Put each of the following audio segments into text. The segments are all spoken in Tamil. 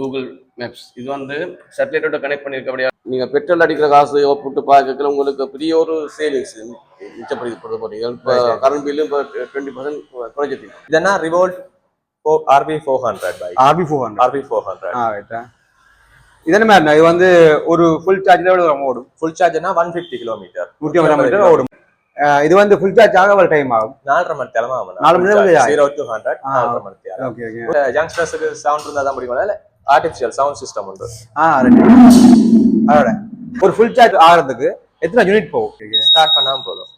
கூகுள் மேப்ஸ் இது வந்து சேட்டலைட்டோட கனெக்ட் பண்ணியிருக்கபடியா நீங்கள் பெட்ரோல் அடிக்கிற காசு போட்டு பார்க்கல உங்களுக்கு பெரிய ஒரு சேவிங்ஸ் மிச்சப்படுத்தி போகிறீங்க இப்போ கரண்ட் பில்லு இப்போ டுவெண்ட்டி பர்சன்ட் குறைஞ்சிருக்கு இதெல்லாம் ரிவோல்ட் ஃபோ RV four hundred RV four hundred RV four hundred ஆ ரைட்டா இதெல்லாம் மேம் இது வந்து ஒரு ஃபுல் சார்ஜில் எவ்வளோ ஓடும்? ஃபுல் சார்ஜ்னா ஒன் ஃபிஃப்டி கிலோமீட்டர் நூற்றி கிலோமீட்டர் ஓடும். இது வந்து ஃபுல் சார்ஜ் ஆக ஒரு டைம் ஆகும்? நாலரை மணி நேரம் ஆகும் நாலு மணி நேரம் ஜீரோ டூ ஹண்ட்ரட் நாலரை மணி நேரம் ஓகே ஓகே ஜங்ஸ்டர்ஸுக்கு சவுண்ட் இருந்தால் தான் பிடிக்கும் இல்லை ஆர்டிஃபிஷியல் சவுண்ட் சிஸ்டம் உண்டு. ஆ ரைட் அதோட ஒரு ஃபுல் சார்ஜ் ஆகிறதுக்கு எத்தனை யூனிட் போகும்? ஸ்டார்ட் பண்ணாம போதும்.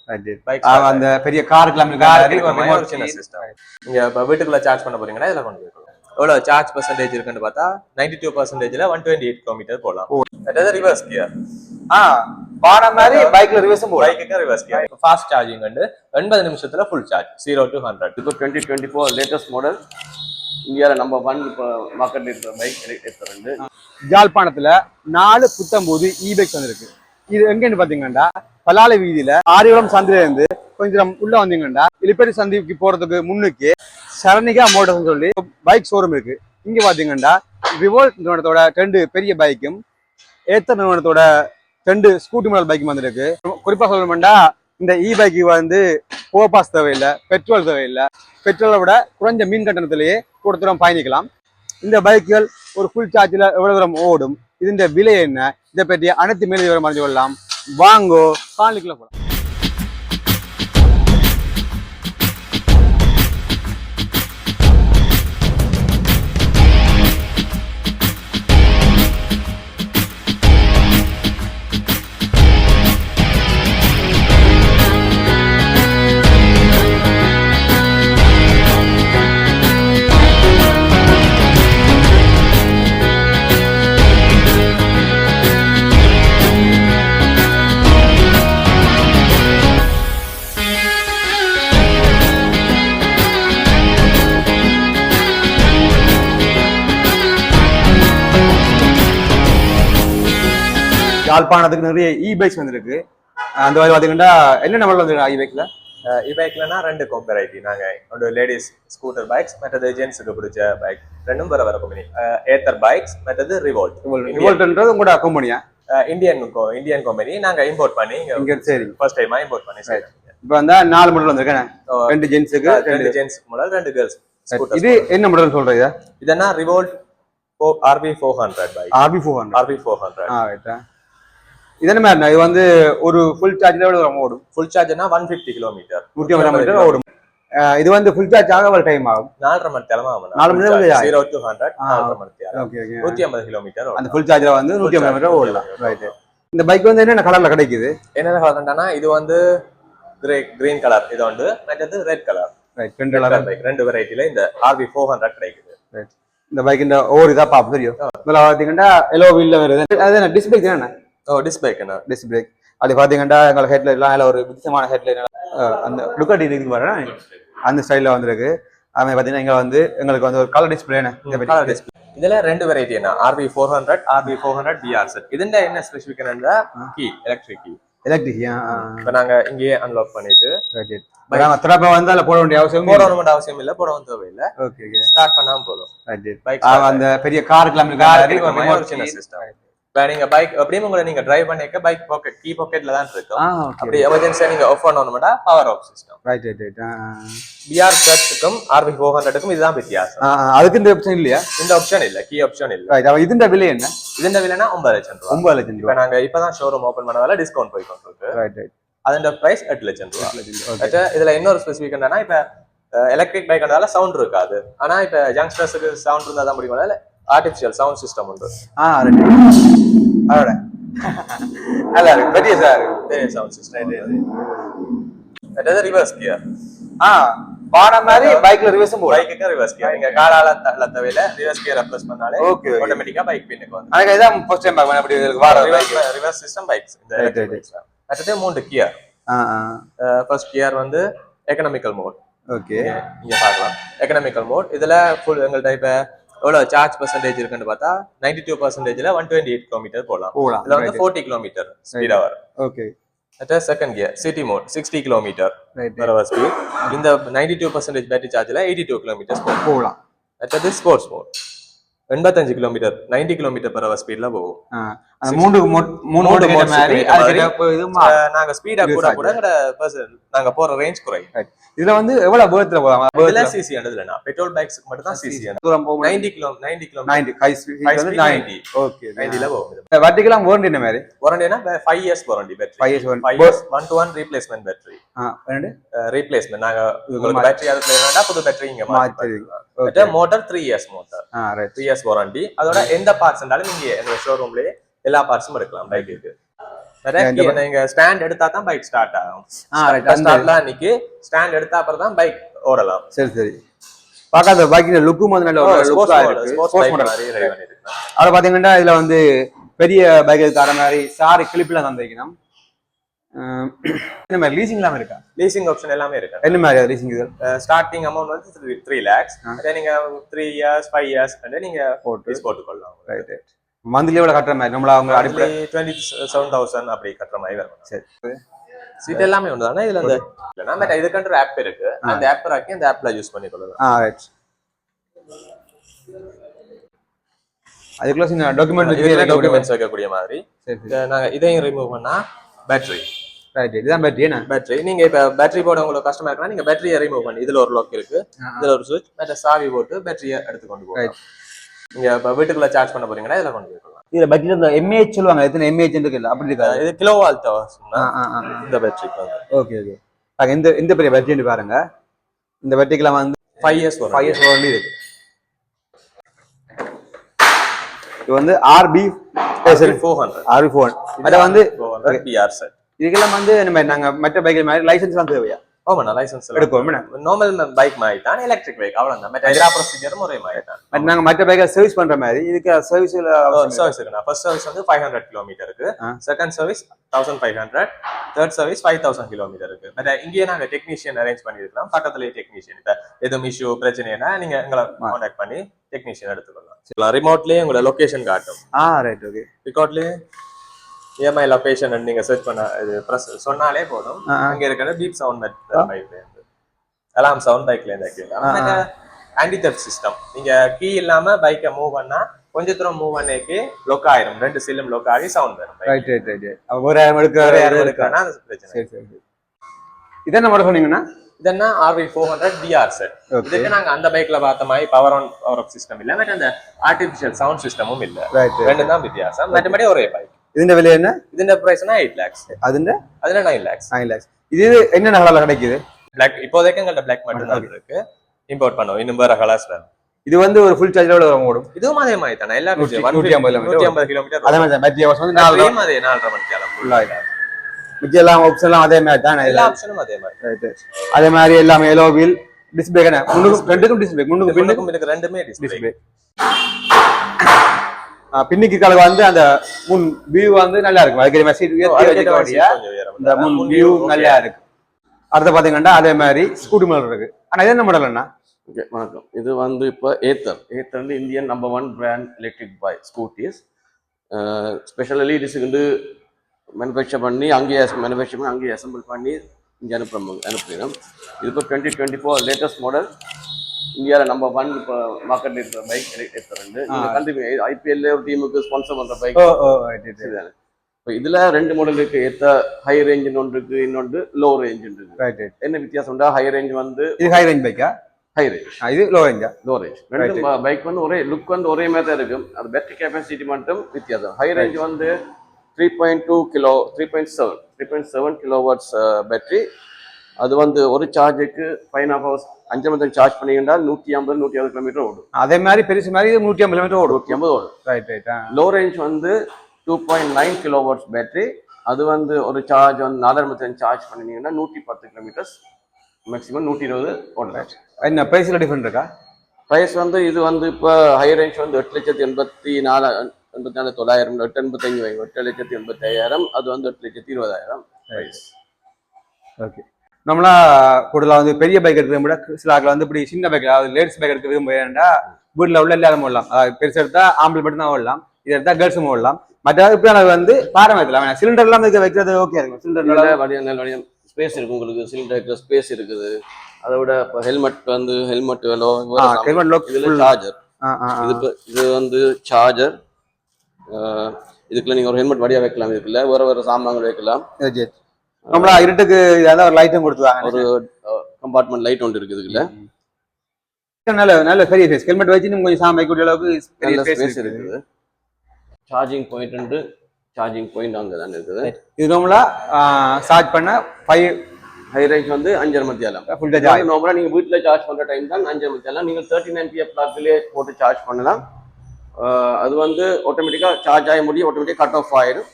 பைக் அந்த பெரிய ஒரு சின்ன சிஸ்டம் நீங்க இப்ப வீட்டுக்குள்ள சார்ஜ் பண்ண போறீங்கன்னா இதுல கொண்டு எவ்வளவு சார்ஜ் பர்சன்டேஜ் இருக்குன்னு பார்த்தா நைன்டி டூ பர்சன்டேஜ்ல ஒன் டுவெண்ட்டி எயிட் கிலோமீட்டர் போகலாம் அதாவது ரிவர்ஸ் கியர் ஆ வான மாதிரி பைக்ல ரிவர்ஸும் போகும் பைக்குக்கு ரிவர்ஸ் கியர் ஃபாஸ்ட் சார்ஜிங் வந்து எண்பது நிமிஷத்துல full charge zero to hundred இப்போ twenty twenty four latest model இந்தியாவில் நம்ம ஒன் மக்கள் இருக்கிற பைக் எடுத்து ரெண்டு யாழ்ப்பாணத்துல நாலு புத்தம்போது இ பைக் வந்திருக்கு. இது எங்கன்னு பார்த்தீங்கன்னா பலாலை வீதியில ஆரியோரம் சந்தில இருந்து கொஞ்சம் உள்ள வந்தீங்கன்னா இலிப்பேரி சந்திக்கு போறதுக்கு முன்னுக்கு சரணிகா மோட்டர்ஸ் சொல்லி பைக் ஷோரூம் இருக்கு. இங்க பார்த்தீங்கன்னா ரிவோல்ட் நிறுவனத்தோட ரெண்டு பெரிய பைக்கும் ஏத்தர் நிறுவனத்தோட ரெண்டு ஸ்கூட்டி மாடல் பைக்கும் வந்திருக்கு. குறிப்பா சொல்லணும்னா இந்த இ பைக்கு வந்து ஓபாஸ் தேவையில்லை பெட்ரோல் தேவையில்லை. பெட்ரோலை விட குறைஞ்ச மீன் கட்டணத்திலேயே கூட தூரம் பயணிக்கலாம். இந்த பைக்குகள் ஒரு ஃபுல் சார்ஜில் எவ்வளோ தூரம் ஓடும் இது இந்த விலை என்ன இதை பற்றி அனைத்து மேலும் விவரம் அறிஞ்சு கொள்ளலாம். வாங்கோ காலிக்குள்ளே போகலாம். யாழ்ப்பாணத்துக்கு நிறைய இ பைக்ஸ் வந்துருக்கு அந்த மாதிரி பார்த்தீங்கன்னா என்னென்ன மாடல் வந்துருக்கு இ பைக்ல இ பைக்லனா ரெண்டு வெரைட்டி நாங்க ஒன்று லேடிஸ் ஸ்கூட்டர் பைக்ஸ் மற்றது ஜென்ஸுக்கு பிடிச்ச பைக் ரெண்டும் வர வர கம்பெனி ஏத்தர் பைக்ஸ் மற்றது ரிவோல்ட் ரிவோல்ட்ன்றது உங்களோட கம்பெனியா இந்தியன் இந்தியன் கம்பெனி நாங்க இம்போர்ட் பண்ணி இங்கே சரி. ஃபர்ஸ்ட் டைமா இம்போர்ட் பண்ணி சரி. இப்போ வந்து நாலு மாடல் வந்திருக்கேன் ரெண்டு ஜென்ஸுக்கு ரெண்டு ஜென்ஸ் மாடல் ரெண்டு கேர்ள்ஸ் இது என்ன மாடல் சொல்றீங்க இதனா Revolt RV four hundred bike RV four hundred RV four hundred இதே மாதிரி இது வந்து ஒரு ஃபுல் சார்ஜில் எவ்வளோ தூரம் ஓடும்? ஃபுல் சார்ஜ்னா ஒன் ஃபிஃப்டி கிலோமீட்டர் நூற்றி ஐம்பது கிலோமீட்டர் ஓடும். இது வந்து ஃபுல் சார்ஜ் ஆக ஒரு டைம் ஆகும்? நாலரை மணி நேரம் ஆகும் நாலு மணி நேரம் ஜீரோ டூ ஹண்ட்ரட் நாலரை மணி நேரம் நூற்றி ஐம்பது கிலோமீட்டர் அந்த ஃபுல் சார்ஜில் வந்து நூற்றி ஐம்பது மீட்டர் ஓடலாம். ரைட்டு இந்த பைக் வந்து என்னென்ன கலரில் கிடைக்குது? என்ன கலர்னா இது வந்து கிரே கிரீன் கலர் இது வந்து மற்றது ரெட் கலர் ரைட் ரெண்டு கலர் பைக் ரெண்டு வெரைட்டில இந்த ஆர்வி ஃபோர் ஹண்ட்ரட் கிடைக்குது. ரைட் இந்த பைக் இந்த ஓவர் இதாக பார்ப்போம் தெரியும். முதல்ல பார்த்தீங்கன்னா எல்லோ வீலில் வருது. அது என்ன டிஸ்பிளே என்ன Oh, ஓ டிஸ்க் பிரேக் என்ன டிஸ்க் பிரேக் அப்படி பார்த்தீங்கன்னா எங்களை ஹெட்லைட்லாம் அதில் ஒரு வித்தியமான ஹெட்லைட் uh, அந்த லுக்கட் இதுக்கு வரேன் அந்த ஸ்டைலில் வந்திருக்கு. அதே பாத்தீங்கன்னா இங்க வந்து எங்களுக்கு வந்து ஒரு கலர் டிஸ்பிளே கலர் டிஸ்பிளே இதுல ரெண்டு வெரைட்டி என்ன? RP four hundred RP four hundred PR set இதுல என்ன ஸ்பெசிஃபிகன் கீ எலக்ட்ரிக் கீ எலக்ட்ரிக் இப்போ நாங்க இங்கேயே அன்லாக் பண்ணிட்டு திறப்ப வந்து அதில் போட வேண்டிய அவசியம் போட வேண்டிய அவசியம் இல்ல போட வேண்டிய தேவையில்லை. ஓகே ஸ்டார்ட் பண்ணாம போதும். அந்த பெரிய காருக்கெல்லாம் காருக்கு சின்ன சிஸ்டம் நீங்க பைக் அப்படியே உங்களை நீங்க டிரைவ் பண்ணிக்க பைக் பாக்கெட் கீ பாக்கெட்ல தான் இருக்கும். அப்படி எமர்ஜென்சியா நீங்க ஆஃப் பண்ணணும்னா power off system right right right PR செட்டுக்கும் RP four ஹண்ட்ரடுக்கும் இதுதான் வித்தியாசம். அதுக்கு இந்த ஆப்ஷன் இல்லையா? இந்த ஆப்ஷன் இல்ல கீ ஆப்ஷன் இல்ல. ரைட் அவன் இதுன்ற விலை என்ன? இதுண்ட விலைனா ஒன்பது லட்சம் ரூபாய் ஒன்பது லட்சம் ரூபாய் நாங்க இப்பதான் ஷோரூம் ஓபன் பண்ணதால டிஸ்கவுண்ட் போய் கொண்டிருக்கு. ரைட் ரைட் அதோட பிரைஸ் எட்டு லட்சம் ரூபாய் இதுல இன்னொரு ஸ்பெசிபிக் என்னன்னா இப்ப எலக்ட்ரிக் பைக்னால சவுண்ட் இருக்காது. ஆனா இப்ப யங்ஸ்டர்ஸுக்கு சவுண்ட் இருந்தா தான் முடியும் சிஸ்டம் உண்டு. ஆ ரைட் அதோட. நல்லா இருக்கு பெரிய சார் பெரிய சவுண்ட் சிஸ்டம் இது. ரிவர்ஸ் கியர் ஆ வான மாதிரி பைக்ல ரிவர்ஸும் போடும் பைக்குக்கு ரிவர்ஸ் கியர் நீங்க காலால தள்ள தவிர ரிவர்ஸ் கியர் ப்ரெஸ் பண்ணாலே ஓகே ஆட்டோமேட்டிக்கா பைக் பின்னுக்கு வந்து எனக்கு இதான் ஃபர்ஸ்ட் டைம் பார்க்கணும். அப்படி இதுக்கு வார பைக் ரிவர்ஸ் சிஸ்டம் பைக்ஸ். அடுத்தது மூணு கியர் ஃபர்ஸ்ட் கியர் வந்து எக்கனாமிக்கல் மோட் ஓகே இங்க பார்க்கலாம். எக்கனாமிக்கல் மோட் இதுல ஃபுல் எங்கள்ட்ட இப்ப எவ்வளவு சார்ஜ் பர்சன்டேஜ் இருக்குன்னு பார்த்தா நைன்டி டூ பர்சன்டேஜ்ல ஒன் டுவெண்ட்டி எயிட் கிலோமீட்டர் போகலாம். போகலாம். இதுல வந்து ஃபோர்ட்டி கிலோமீட்டர் ஸ்பீடா வரும். ஓகே அடுத்த second gear city mode sixty kilometre வர ஸ்பீட் இந்த நைன்டி டூ பர்சன்டேஜ் பேட்டரி சார்ஜ்ல எயிட்டி டூ கிலோமீட்டர்ஸ் போகலாம். அடுத்தது ஸ்போர்ட்ஸ் மோட் எண்பத்தஞ்சு கிலோமீட்டர் 90 கிலோமீட்டர் hour ஸ்பீட்ல போகும். மூணு மூணு மாதிரி அஹ் நாங்க ஸ்பீடா கூட கூட நாங்க போற ரேஞ்ச் குறை இதுல வந்து எவ்வளவு வேகத்துல போகலாம் இதுல சிசி பெட்ரோல் பைக்ஸ்க்கு மட்டும் தான் சிசி தூரம் போக ninety kilo ninety kilometre 90 high speed வந்து 90 ஓகே நைன்டில போகும் இந்த வட்டிக்கெல்லாம் வாரண்டி என்ன மாதிரி? வாரண்டினா five years warranty battery 5 years five warranty years one to one replacement battery ஆ ரெண்டு நாங்க உங்களுக்கு புது பேட்டரி இங்க மாத்தி மோட்டார் த்ரீ இயர்ஸ் மோட்டார் ஆ ரைட் இயர்ஸ் வாரண்டி அதோட எந்த பார்ட்ஸ் இருந்தாலும் நீங்க எங்க ஷோரூம்லயே எல்லா பார்ட்ஸும் எடுக்கலாம். பைக்குக்கு இந்த நீங்க ஸ்டாண்ட் எடுத்தா தான் பைக் ஸ்டார்ட் ஆகும். ஆ ரைட் அந்த ஸ்டார்ட்ல அன்னைக்கு ஸ்டாண்ட் எடுத்தா அப்புறம் தான் பைக் ஓடலாம். சரி சரி. பார்க்க அந்த பைக்கின் லுக்கும் வந்து நல்ல இருக்கு. பைக் பண்ணிருக்கலாம் அதில் பார்த்தீங்கன்னா இதுல வந்து பெரிய பைக் தர மாதிரி சாரி கிளிப்லாம் தந்திருக்கணும். இந்த மாதிரி லீசிங் இல்லாம இருக்கா? லீசிங் ஆப்ஷன் எல்லாமே இருக்கு? என்ன மாதிரி லீசிங் இது? ஸ்டார்டிங் அமௌண்ட் வந்து த்ரீ லேக்ஸ். அதே நீங்க த்ரீ இயர்ஸ் ஃபைவ் இயர்ஸ் நீங்க போட்டு. போட்டுக்கொள்ளலாம். ரைட் ரைட் மந்த்லி எவ்வளவு கட்டுற மாதிரி? நம்மள அவங்க அடிப்படை டுவெண்ட்டி செவன் தௌசண்ட் அப்படி கட்டுற மாதிரி வரும். சரி. சீட் எல்லாமே உண்டு தானே இதுல அந்த இல்லைன்னா பட் இதுக்கன்ற ஆப் இருக்கு. அந்த ஆப் ஆக்கி அந்த ஆப்ல யூஸ் பண்ணிக்கொள்ளலாம். ஆ ரைட் அதுக்குள்ள சின்ன டாக்குமெண்ட் டாக்குமெண்ட்ஸ் வைக்கக்கூடிய மாதிரி. சரி சரி. இத நாங்க இதையும் ரிமூவ் பண்ணா பேட்டரி ரைட் இதுதான் பேட்டரி பேட்டரி நீங்க இப்ப பேட்டரி போட உங்களுக்கு கஷ்டமா இருக்குன்னா நீங்க பேட்டரியை ரிமூவ் பண்ணி இதுல ஒரு லாக் இருக்கு. இதுல ஒரு சுவிட்ச் மற்ற சாவி போட்டு பேட்டரியை எடுத்து கொண்டு போகலாம் நீங்க இப்ப வீட்டுக்குள்ள சார்ஜ் பண்ண போறீங்கன்னா இதுல கொண்டு போய்க்கலாம் இதுல பேட்டரி இந்த எம்ஏஹெச் சொல்லுவாங்க. எத்தனை எம்ஏஹெச் இருக்குல்ல அப்படி இருக்காது. இது கிலோ வால் இந்த பேட்டரி ஓகே ஓகே பாருங்க இந்த இந்த பெரிய பேட்டரி பாருங்க. இந்த பேட்டரிக்கெல்லாம் வந்து five years five years only இருக்கு. இது வந்து ஆர்பி ஃபோர் ஹண்ட்ரட் ஆர்பி அதை ஃபோர் ஹண்ட்ரட் பிஆர் செட் இதுக்கெல்லாம் வந்து நம்ம நாங்க மற்ற பைக் மாதிரி லைசன்ஸ் எல்லாம் தேவையா? லைசன்ஸ் எடுக்கும் என்ன? நார்மல் பைக் மாதிரி தான் எலக்ட்ரிக் பைக் அவ்வளவுதான். மற்ற எல்லா ப்ரொசீஜரும் ஒரே மாதிரி தான் மற்ற நாங்க மற்ற பைக்கை சர்வீஸ் பண்ற மாதிரி இதுக்கு சர்வீஸ்ல சர்வீஸ் இருக்குண்ணா. ஃபர்ஸ்ட் சர்வீஸ் வந்து ஃபைவ் ஹண்ட்ரட் கிலோமீட்டருக்கு. Second service thousand five hundred third service five thousand கிலோமீட்டருக்கு பட் இங்கேயே நாங்க டெக்னீஷியன் அரேஞ்ச் பண்ணிருக்கலாம் பக்கத்துலயே டெக்னீஷியன் இப்போ எதுவும் இஷ்யூ பிரச்சனைனா நீங்க எங்களை காண்டாக்ட் பண்ணி டெக்னீஷியன் எடுத்துக்கலாம் ரிமோட்லயே உங்களோட லொகேஷன் காட்டும். ஆ ரைட் ஓகே ரிகார்ட்லயே இஎம்ஐ லொகேஷன் நீங்க சர்ச் பண்ண இது ப்ரெஸ் சொன்னாலே போதும். அங்க இருக்கிற பீப் சவுண்ட் பைக்ல இருந்து. அலாம் சவுண்ட் பைக்ல இருந்து ஆன்டி தெஃப்ட் சிஸ்டம் நீங்க கீ இல்லாம பைக்கை மூவ் பண்ணா கொஞ்ச தூரம் மூவ் பண்ணேக்கு லொக் ஆயிரும். ரெண்டு சில்லும் லொக் ஆகி சவுண்ட் வரும். ரைட் ரைட் ரைட் ஒரு ஆயிரம் எடுக்க வேற வேற யாரும் இருக்கா எடுக்கானா அது பிரச்சனை சரி சரி சரி. இதை என்ன மட்டும் சொன்னீங்கன்னா? இதென்ன? RV four hundred set okay இதுக்கு நாங்க அந்த பைக்ல பார்த்த மாதிரி power on power off system இல்ல. பட் அந்த ஆர்டிபிஷியல் சவுண்ட் சிஸ்டமும் இல்ல. ரெண்டு தான் வித்தியாசம். மற்றபடி ஒரே பைக் ഇതിന്റെ விலை என்ன ഇതിന്റെ പ്രൈസ് எயிட் ലാക്സ് അതിന്റെ? അതിന് നൈൻ ലാക്സ് நைன் லேக்ஸ் இது என்ன கலர்ல கிடைக்குது பிளாக் இப்போதைக்கு எங்கள்ட்ட பிளாக் மட்டும் தான் இருக்கு இம்போர்ட் பண்ணுவோம் இன்னும் வேற கலர்ஸ் வேணும் இது வந்து ஒரு ஃபுல் சார்ஜோட வரும் ஓடும் இதுவும் அதே மாதிரி தானே எல்லா நூற்றி ஐம்பது கிலோமீட்டர் அதே மாதிரி மத்திய வருஷம் வந்து நாலு அதே மாதிரி நாலரை மணிக்கு எல்லாம் ஃபுல்லாக மிச்ச எல்லா ஆப்ஷன்லாம் அதே மாதிரி தான் எல்லா ஆப்ஷனும் அதே மாதிரி அதே மாதிரி எல்லாமே எலோ வீல் டிஸ்பிளே ரெண்டுக்கும் டிஸ்பிளே முன்னுக்கும் பின்னுக்கும் ரெண்டுமே டிஸ்பிளே பின்னுக்கு கலர் வந்து அந்த முன் வியூ வந்து நல்லா இருக்கும். அதுக்கு சீட் உயர்த்தி இந்த முன் வியூ நல்லா இருக்கு அடுத்து பாத்தீங்கன்னா அதே மாதிரி ஸ்கூட்டி மாடல் இருக்கு. ஆனா இது என்ன மாடல் என்ன ஓகே வணக்கம். இது வந்து இப்போ ஏத்தர் ஏத்தர் வந்து Indian number one brand electric by scooties specially இது வந்து மேனுஃபேக்சர் பண்ணி அங்கேயே மேனுஃபேக்சர் பண்ணி அங்கேயே அசம்பிள் பண்ணி இங்கே அனுப்புகிறோம் அனுப்புகிறோம் இது இப்போ twenty twenty four latest model இந்தியாவில் நம்பர் ஒன் இப்போ மார்க்கெட்டில் இருக்கிற பைக் ரெண்டு கண்டிப்பா ஐபிஎல்ல ஒரு டீமுக்கு ஸ்பான்சர் பண்ணுற பைக் இப்போ இதில் ரெண்டு மாடல் இருக்கு. ஏத்த ஹை ரேஞ்சுன்னு ஒன்று இருக்கு இன்னொன்று லோ ரேஞ்ச் இருக்கு. என்ன வித்தியாசம்டா ஹை ரேஞ்ச் வந்து இது ஹை ரேஞ்ச் பைக்கா ஹை ரேஞ்ச் இது லோ ரேஞ்சா லோ ரேஞ்ச் ரெண்டு பைக் வந்து ஒரே லுக் வந்து ஒரே மாதிரி தான் இருக்கும். அது பேட்டரி கெப்பாசிட்டி மட்டும் வித்தியாசம். ஹை ரேஞ்ச் வந்து three point two kilo three point seven three point seven kilo watts battery அது வந்து ஒரு சார்ஜுக்கு ஃபைவ் ஹாஃப் ஹவர்ஸ் அஞ்சு மணி சார்ஜ் பண்ணீங்கன்னா நூற்றி ஐம்பது நூற்றி அறுபது கிலோமீட்டர் ஓடும். அதே மாதிரி பெருசு மாதிரி நூற்றி ஐம்பது கிலோமீட்டர் ஓடும். நூற்றி ஐம்பது ஓடும். ரைட் ரைட் லோ ரேஞ்ச் வந்து two point nine kilo watts battery அது வந்து ஒரு சார்ஜ் வந்து நாலரை மணி சார்ஜ் பண்ணினீங்கன்னா நூற்றி பத்து கிலோமீட்டர்ஸ் மேக்ஸிமம் நூற்றி இருபது ஓடும். என்ன பிரைஸ்ல டிஃபரெண்ட் இருக்கா? ப்ரைஸ் வந்து இது வந்து இப்போ ஹை ரேஞ்ச் வந்து எட்டு லட்சத்தி எண்பத்தி நாலு எண்பத்தி நாலு தொள்ளாயிரம் எட்டு எண்பத்தஞ்சு எட்டு லட்சத்தி எண்பத்தி ஐயாயிரம் அது வந்து எட்டு லட்சத்தி இருபதாயிரம். ப்ரைஸ் ஓகே நம்மளா கூடுதலா வந்து பெரிய பைக் எடுக்கிறத விட சில ஆட்கள் வந்து இப்படி சின்ன பைக் அதாவது லேடிஸ் பைக் எடுக்க விரும்புகிறேன்டா வீட்டில் உள்ள எல்லாரும் ஓடலாம். அதாவது பெருசு எடுத்தா ஆம்பளை மட்டும் தான் ஓடலாம். இது எடுத்தா கேர்ள்ஸும் ஓடலாம். மற்ற இப்போ அது வந்து பாரம்பரியத்தில் சிலிண்டர் எல்லாம் இதுக்கு வைக்கிறது ஓகே இருக்கும். சிலிண்டர் நல்ல வடிவம் நல்ல வடிவம். ஸ்பேஸ் இருக்கு உங்களுக்கு. சிலிண்டர் இருக்கிற ஸ்பேஸ் இருக்குது. அதை விட இப்போ ஹெல்மெட் வந்து ஹெல்மெட் விலோ ஹெல்மெட் இதில் சார்ஜர். இது இது வந்து சார்ஜர் இதுக்குள்ள நீங்க ஒரு ஹெல்மெட் வடியா வைக்கலாம். இதுக்குள்ள வேற வேற சாமான்கள் வைக்கலாம். நம்மளா இருட்டுக்கு ஏதாவது ஒரு லைட்டும் கொடுத்துவாங்க ஒரு கம்பார்ட்மெண்ட் லைட் ஒன்று இருக்குது இதுக்குள்ள நல்ல நல்ல பெரிய ஃபேஸ் ஹெல்மெட் வச்சு நம்ம கொஞ்சம் சாமி கூடிய அளவுக்கு பெரிய ஃபேஸ் இருக்குது. சார்ஜிங் பாயிண்ட் சார்ஜிங் பாயிண்ட் அங்கே தான் இருக்குது. இது நம்மளா சார்ஜ் பண்ண ஃபைவ் ஹை ரேஞ்ச் வந்து அஞ்சரை மத்தியாலம் ஃபுல் சார்ஜ் நார்மலாக நீங்கள் வீட்டில் சார்ஜ் பண்ணுற டைம் தான் அஞ்சரை மத்தியாலம் நீங்கள் தேர்ட்டி நைன் பிஎஃப் பிளாக்லேயே போட்டு சார்ஜ் பண்ணலாம். அது வந்து ஆட்டோமேட்டிக்காக சார்ஜ் ஆகி முடியும். ஆட்டோமேட்டிக்காக கட் ஆஃப் ஆயிடும்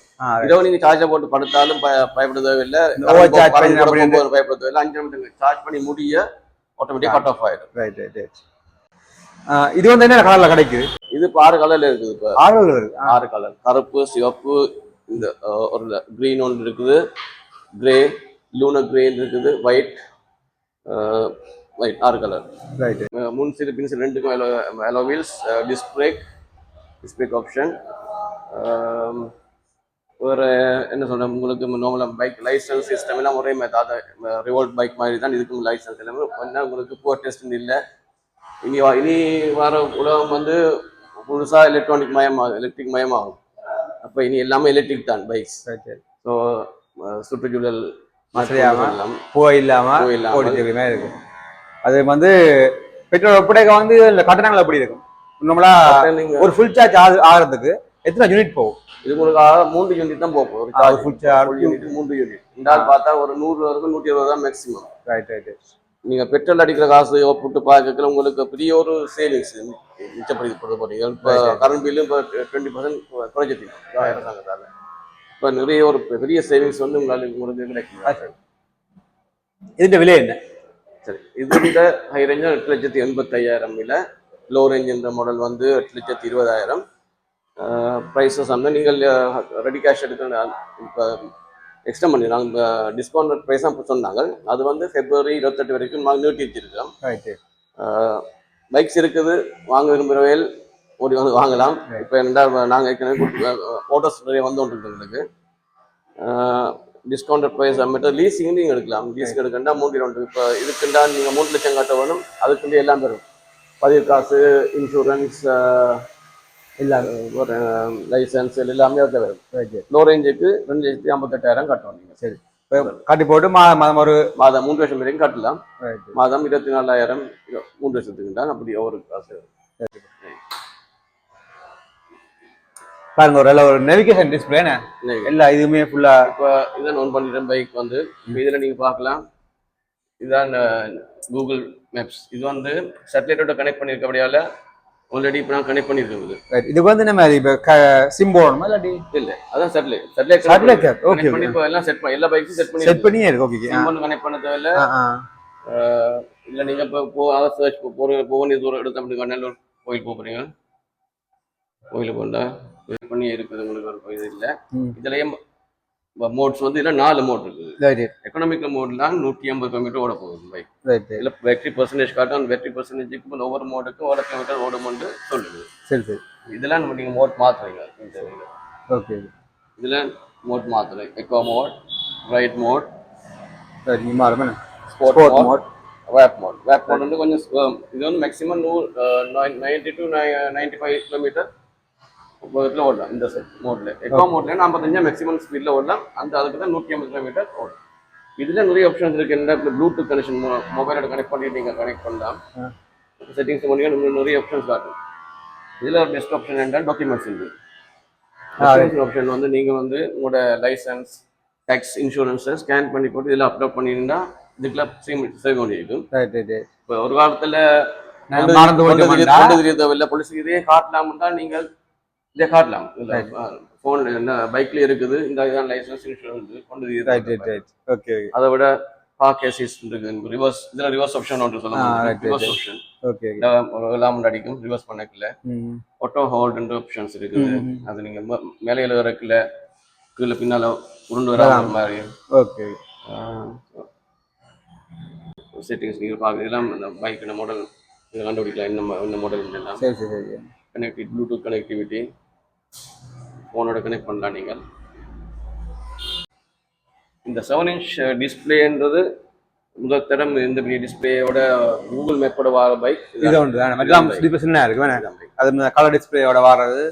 இரவு நீங்கள் சார்ஜை போட்டு படுத்தாலும் பய- பயப்பட தேவையில்லை Overcharge பண்ணி current அப்படி போகும்போது பயப்பட தேவையில்லை அஞ்சு நிமிடம் சார்ஜ் பண்ணி முடிய ஆட்டோமேட்டிக்காக கட் ஆஃப் ஆயிடும். ரைட் ரைட் ரைட் இது வந்து என்ன கலர்ல கிடைக்குது? இது இப்போ ஆறு கலர்ல இருக்குது இப்போ. ஆறு ஆ, ஆறு கலர் கருப்பு சிவப்பு இந்த ஒரு க்ரீன் ஒன்று இருக்குது. கிரே லூனா கிரே இருக்குது. ஒயிட் ஒயிட் ஆறு கலர் ரைட் முன் சீடு பின் சீடு ரெண்டுக்கும் alloy alloy wheels disc brake disc brake option வேறு என்ன சொல்கிறேன் உங்களுக்கு நார்மலாக பைக் லைசன்ஸ் சிஸ்டம் எல்லாம் ஒரே மாதிரி அதாவது ரிவோல்ட் பைக் மாதிரி தான் இதுக்கும் லைசன்ஸ் எல்லாமே என்ன உங்களுக்கு போர் டெஸ்ட் இல்லை. இனி வா- இனி வர உலகம் வந்து புதுசாக எலக்ட்ரானிக் மயமாகும் எலக்ட்ரிக் மயமாகும். அப்போ இனி எல்லாமே எலக்ட்ரிக் தான் பைக்ஸ் ஸோ சுற்றுச்சூழல் எல்லாம் புகை இல்லாம புகை இல்லாம. ஓடி மாதிரி இருக்கும் அது வந்து பெட்ரோல் ஒப்படைக்க வந்து கட்டணங்கள் எப்படி இருக்கும்? நம்மளா ஒரு ஃபுல் சார்ஜ் ஆகிறதுக்கு எத்தனை யூனிட் போகும்? இது உங்களுக்கு மூன்று யூனிட் தான் போகும். ஒரு சார்ஜ் charge. full unit மூன்று யூனிட் இந்த ஆள் பார்த்தா ஒரு நூறு வரைக்கும் நூற்றி இருபது தான் மேக்ஸிமம் ரைட் ரைட் நீங்க பெட்ரோல் அடிக்கிற காசு புட்டு பார்க்கல உங்களுக்கு பெரிய ஒரு சேவிங்ஸ் மிச்சப்படுத்தி போறீங்க இப்போ கரண்ட் பில்லு இப்போ டுவெண்ட்டி பர்சன்ட் அரசாங்கத்தால. இப்போ நிறைய ஒரு பெரிய சேவிங்ஸ் வந்து உங்களுக்கு உங்களுக்கு கிடைக்கும் இதுல விலை என்ன? சரி இது இந்த ஹை ரேஞ்ச் எட்டு லட்சத்தி எண்பத்தையாயிரம் இல்லை லோ ரேஞ்ச் இந்த மாடல் வந்து எட்டு லட்சத்தி இருபதாயிரம். ப்ரைஸஸ் வந்து நீங்கள் ரெடி கேஷ் எடுக்கிற இப்போ எக்ஸ்டெண்ட் பண்ணிடுறாங்க இப்போ டிஸ்கவுண்ட் ப்ரைஸ் தான் சொன்னாங்க. அது வந்து ஃபெப்ரவரி இருபத்தெட்டு வரைக்கும் நாங்கள் நீட்டி வச்சிருக்கோம் ரைட் பைக்ஸ் இருக்குது. வாங்க விரும்புகிறவையில் ஓடி வந்து வாங்கலாம். இப்போ ரெண்டாவது நாங்கள் ஏற்கனவே ஃபோட்டோஸ் நிறைய வந்து கொண்டு எங்களுக்கு டிஸ்கவுண்டட் ப்ரைஸ் மட்டும் லீஸிங் நீங்கள் எடுக்கலாம். லீஸிங் எடுக்கண்டா மூன்று ரெண்டு இப்போ இதுக்குண்டா நீங்கள் மூணு லட்சம் கட்ட வேணும். அதுக்குண்டு எல்லாம் வரும். பதிவு காசு இன்சூரன்ஸ் இல்லாம ஒரு லைசன்ஸ் எல்லாமே அதில் வரும். ரைட் லோ ரேஞ்சுக்கு ரெண்டு லட்சத்தி ஐம்பத்தெட்டாயிரம் கட்டணும் நீங்கள் சரி. கட்டி போட்டு மா மாதம் ஒரு மாதம் மூன்று வருஷம் வரைக்கும் கட்டலாம். மாதம் இருபத்தி நாலாயிரம் மூன்று வருஷத்துக்கு தான் அப்படி ஒரு காசு பாருங்க ஒரு ஒரு நெவிகேஷன் டிஸ்பிளேன எல்லா இதுவுமே ஃபுல்லா இப்போ இதை நோன் பண்ணிட்டேன் பைக் வந்து. இதில் நீங்கள் பார்க்கலாம். இதுதான் கூகுள் மேப்ஸ் இது வந்து சேட்டலைட்டோட கனெக்ட் பண்ணியிருக்கபடியால ஆல்ரெடி இப்போ நான் கனெக்ட் பண்ணியிருக்கேன் இது ரைட் இதுக்கு வந்து நம்ம இப்போ சிம் போடணுமா இல்லாட்டி? இல்லை அதான் சேட்டலைட் Satellite, okay, கனெக்ட் பண்ணி இப்போ எல்லாம் செட் பண்ணி எல்லா பைக்கும் செட் பண்ணி செட் பண்ணியே இருக்கு. ஓகே சிம் ஒன்று கனெக்ட் பண்ண தேவையில்ல. இல்லை நீங்கள் இப்போ போ அதை சர்ச் போகிற போக தூரம் எடுத்து அப்படி கண்ணூர் கோயில் போகிறீங்க கோயிலுக்கு இது பண்ணி இருக்குது உங்களுக்கு ஒரு இது இல்லை. இதுலேயே மோட்ஸ் வந்து இதில் நாலு மோட் இருக்குது. எக்கனாமிக்கல் மோட்லாம் நூற்றி ஐம்பது கிலோமீட்டர் ஓட போகுது பைக் இதில் பேட்டரி பர்சன்டேஜ் காட்டும் அந்த பேட்டரி பர்சன்டேஜுக்கு ஒவ்வொரு மோடுக்கும் ஒரு கிலோமீட்டர் ஓடுமென்று சொல்லுது. சரி சரி. இதெல்லாம் நம்ம நீங்கள் மோட் மாற்றுறீங்க ஓகே இதில் மோட் மாற்றுறேன் எக்கோ மோட் ரைட் மோட் சரி நீ sport mode vape mode vape mode வந்து கொஞ்சம். இது வந்து மேக்ஸிமம் நூறு ninety to ninety five kilometre இதில் ஓடலாம் இந்த செட் மோட்ல. எக்கோ மோட்ல ஐம்பத்தஞ்சா மேக்ஸிமம் ஸ்பீடில் ஓடலாம். அந்த அதுக்கு தான் நூற்றி ஐம்பது கிலோமீட்டர் ஓடும். இதில் நிறைய ஆப்ஷன்ஸ் இருக்கு. என்ன ப்ளூடூத் கனெக்ஷன் மொபைலோட கனெக்ட் பண்ணி நீங்கள் கனெக்ட் பண்ணலாம். செட்டிங்ஸ் பண்ணி நிறைய ஆப்ஷன்ஸ் காட்டும். இதில் பெஸ்ட் ஆப்ஷன் என்ன டாக்குமெண்ட்ஸ் இருக்கு. ஆப்ஷன் வந்து நீங்கள் வந்து உங்களோட லைசன்ஸ் டேக்ஸ் இன்சூரன்ஸை ஸ்கேன் பண்ணி போட்டு இதில் அப்லோட் பண்ணியிருந்தா இதுக்கெல்லாம் சேவ் சேவ் பண்ணியிருக்கும் இப்போ ஒரு காலத்தில் நான் மறந்து போயிட்டோம்டா. தெரிய தேவையில்லை. போலீஸுக்கு இதே காட்டலாம்னா நீங்கள் இதே காட்டலாம் ஃபோனில் என்ன பைக்ல இருக்குது இந்த இதான் லைசன்ஸ் இன்சூரன்ஸ் கொண்டு ரைட் ரைட் ரைட் ஓகே அதை விட பார்க் அசிஸ்ட் இருக்கு ரிவர்ஸ் இதில் ரிவர்ஸ் ஆப்ஷன் ஒன்று right, ரிவர்ஸ். ஆப்ஷன் ஓகே எல்லாம் அடிக்கும் ரிவர்ஸ் பண்ணக்கல. ம் ஆட்டோ ஹோல்டுன்ற ஆப்ஷன்ஸ் இருக்குது. அது நீங்கள் மேலே இறக்கல கீழே பின்னால உருண்டு வராத மாதிரி. ஓகே செட்டிங்ஸ் நீங்கள் பார்க்க இதெல்லாம் இந்த பைக் மாடல் இதை கண்டுபிடிக்கலாம். என்ன என்ன மாடல் எல்லாம் சரி சரி சரி. கனெக்டிவிட்டி ப்ளூடூத் கனெக்டிவிட்டி ஃபோனோட கனெக்ட் பண்ணலாம் நீங்கள். இந்த செவன் இன்ச் டிஸ்பிளேன்றது முதல் தரம் இந்த பெரிய டிஸ்பிளேயோட கூகுள் மேப்போட வர பைக் இது ஒன்று மற்ற ஸ்லீப்பர் சின்ன இருக்கு வேணாம் அது கலர் டிஸ்பிளேயோட வர்றது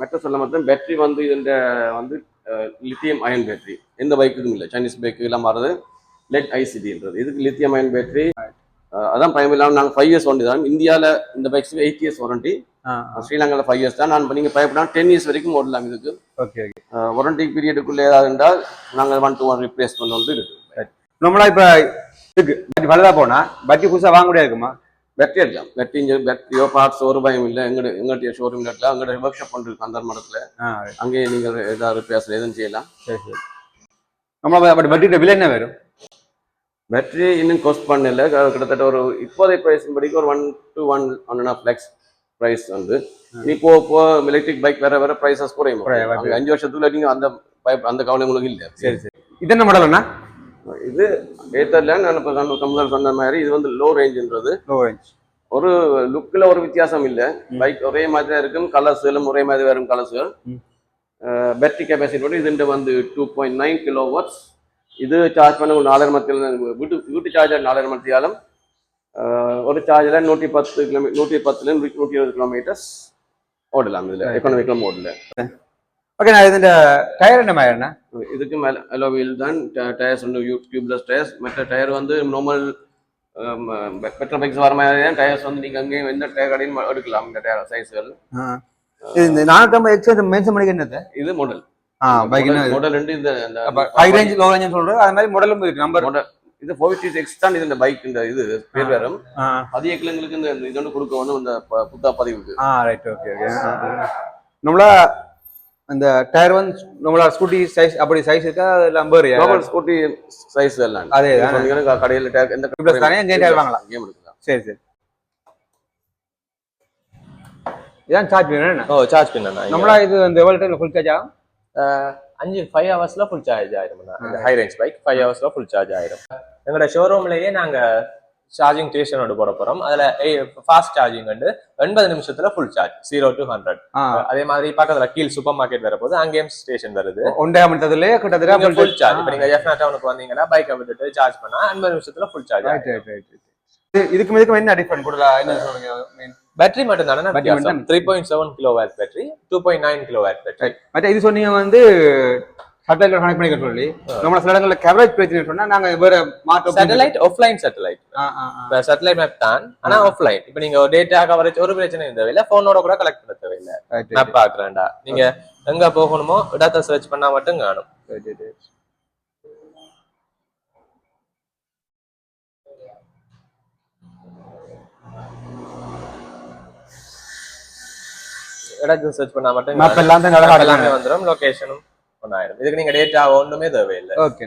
மெட்ட சொல்ல மட்டும் பேட்டரி வந்து இதுன்ற வந்து லித்தியம் அயன் பேட்டரி எந்த பைக்குக்கும் இல்லை. சைனீஸ் பைக்கு எல்லாம் வர்றது லெட் ஐசிடின்றது இதுக்கு லித்தியம் அயன் பேட்டரி அதான் பயன் இல்லாமல் நாங்கள் ஃபைவ் இயர்ஸ் வாரண்டி தான். இந்தியாவில் இந்த பைக்ஸுக்கு எயிட் இயர்ஸ் வாரண்டி ஸ்ரீலங்காவில் ஃபைவ் இயர்ஸ் தான். நான் இப்ப நீங்க பயப்படலாம் டென் இயர்ஸ் வரைக்கும் ஓடலாம் இதுக்கு. ஓகே ஓகே வாரண்டி பீரியடுக்குள்ள ஏதாவது இருந்தால் நாங்கள் ஒன் டு ஒன் ரிப்ளேஸ்மெண்ட் வந்து இருக்கு நம்மளா இப்ப இருக்கு பட்டி பழுதா போனா பட்டி புதுசா வாங்க முடியாது இருக்குமா? பேட்டரி எடுக்கலாம் பேட்டரி இன்ஜின் பேட்டரியோ பார்ட்ஸ் ஒரு பயம் இல்லை. எங்கட எங்கள்கிட்ட ஷோரூம் இடத்துல அங்கே ஒர்க் ஷாப் பண்ணிருக்கு அந்த மடத்தில் அங்கேயே நீங்கள் ஏதாவது ரிப்பேர்ஸ் எதுவும் செய்யலாம். சரி சரி. நம்மள பட் பட்டியோட விலை என்ன வரும்? பேட்டரி இன்னும் கோஸ்ட் பண்ணல. கிட்டத்தட்ட ஒரு இப்போதைய ப்ரைஸ் படிக்க ஒரு one to one one and half lakhs price வந்து. இனி போ போ எலக்ட்ரிக் பைக் வேற வேற ப்ரைஸஸ் குறையும். அஞ்சு வருஷத்துல நீங்க அந்த பைப் அந்த கவலை உங்களுக்கு இல்லை. சரி சரி. இது என்ன மாடல் அண்ணா? இது ஏத்தர்ல நான் இப்போ கம்பெனி சொன்ன மாதிரி இது வந்து லோ ரேஞ்சுன்றது லோ ரேஞ்ச் ஒரு லுக்கில் ஒரு வித்தியாசம் இல்லை. பைக் ஒரே மாதிரி இருக்கும் கலர்ஸ் எல்லாம் ஒரே மாதிரி வரும் கலர்ஸ். பேட்டரி கெப்பாசிட்டி இதுண்டு வந்து two point nine kilo watts இது சார்ஜ் பண்ண ஒரு நாலரை மணி வீட்டு வீட்டு சார்ஜர் நாலரை மணித்தியாலும் ஒரு சார்ஜில் நூற்றி பத்து கிலோமீட்டர் நூற்றி பத்துல நூற்றி இருபது கிலோமீட்டர்ஸ் ஓடலாம் இதில் எக்கனாமிக்கெலாம் ஓடல. ஓகே நான் இந்த டயர் என்ன மாதிரி அண்ணா? இதுக்கு மேலே அலோ வீல் தான் டயர்ஸ் வந்து டியூப்லெஸ் டயர்ஸ் மற்ற டயர் வந்து நார்மல் பெட்ரோல் பைக்ஸ் வர மாதிரி டயர்ஸ் வந்து நீங்கள் அங்கேயும் எந்த டயர் கடையும் எடுக்கலாம் இந்த டயர் சைஸ்கள் இது இந்த நானூற்றம்பது எக்ஸ்ட்ரா மென்ஷன் பண்ணிக்க என்னது? இது மாடல் என்ன மாடல் ரெண்டு இந்த ஹை ரேஞ்ச் லோ ரேஞ்ச் சொல்றது அது மாதிரி மாடலும் இருக்கு நம்பர் இது ஃபோர் ஃபிஃப்டி சிக்ஸ் தான் இந்த பைக் இந்த இது பேர் வரும் பதிய கிழங்களுக்கு இந்த இது ஒன்று கொடுக்க வந்து இந்த புத்தா பதிவுக்கு. ஆ ரைட் ஓகே ஓகே நம்மளா அந்த டயர் வந்து நம்மளா ஸ்கூட்டி சைஸ் அப்படி சைஸ் இருக்கா நார்மல் ஸ்கூட்டி சைஸ் எல்லாம் அதே தான். கடையில் டயர் எந்த Plus தானே, எங்கேயும் tire வாங்கலாம். கேம் எடுக்கலாம் சரி சரி. இதான் சார்ஜ் என்ன? ஓ சார்ஜ் பண்ணா நம்மளா இது இந்த எவ்வளோ டைம் ஃபுல் சார்ஜ் ஆகும்? அஞ்சு ஃபைவ் ஹவர்ஸ்ல ஃபுல் சார்ஜ் ஆயிரும் இந்த ஹை ரேஞ்ச் பைக் ஃபைவ் ஹவர்ஸ்ல ஃபுல் சார்ஜ் ஆயிரும். எங்களோட ஷோரூம்லயே நாங்க சார்ஜிங் ஸ்டேஷனோட போட போறோம். அதுல ஃபாஸ்ட் சார்ஜிங் வந்து எண்பது நிமிஷத்துல full charge zero to hundred அதே மாதிரி பக்கத்துல கீழ் சூப்பர் மார்க்கெட் வர போது அங்கேயும் ஸ்டேஷன் வருது. ஒன்றே மணித்ததுலேயே கிட்டத்தட்ட ஃபுல் சார்ஜ் இப்போ நீங்க எஃப்னா டவுனுக்கு வந்தீங்கன்னா பைக்கை விட்டுட்டு சார்ஜ் பண்ணா எண்பது நிமிஷத்துல ஃபுல் சார்ஜ் இதுக்கு இதுக்கு என்ன டிஃபரெண்ட் கூட என்ன சொல்றீங்க மெயின் பேட்டரி மட்டும் தானே மட்டும். Three point seven kilo watt battery two point nine kilo watt battery மற்ற இது சொன்னீங்க வந்து சேட்டலைட் கனெக்ட் பண்ணிக்க சொல்லி நம்மள சில இடங்களில் கவரேஜ் பிரச்சனை சொன்னா நாங்க வேற மாற்றம் satellite offline satellite satellite map தான் ஆனா ஆஃப்லைன் இப்போ நீங்க டேட்டா கவரேஜ் ஒரு பிரச்சனையும் தேவையில்லை போனோட கூட கலெக்ட் பண்ண தேவையில்லை. மேப் பாக்குறேன்டா நீங்க எங்க போகணுமோ இடத்த சர்ச் பண்ணா மட்டும் காணும். ரைட் ரைட் இடத்த சர்ச் பண்ணா மட்டும் மேப் எல்லாம் தான் எல்லாமே வந்துடும் லொகேஷனும் ஒன்னாயிரும் இதுக்கு நீங்க டேட்டா ஒண்ணுமே தேவையில்லை. ஓகே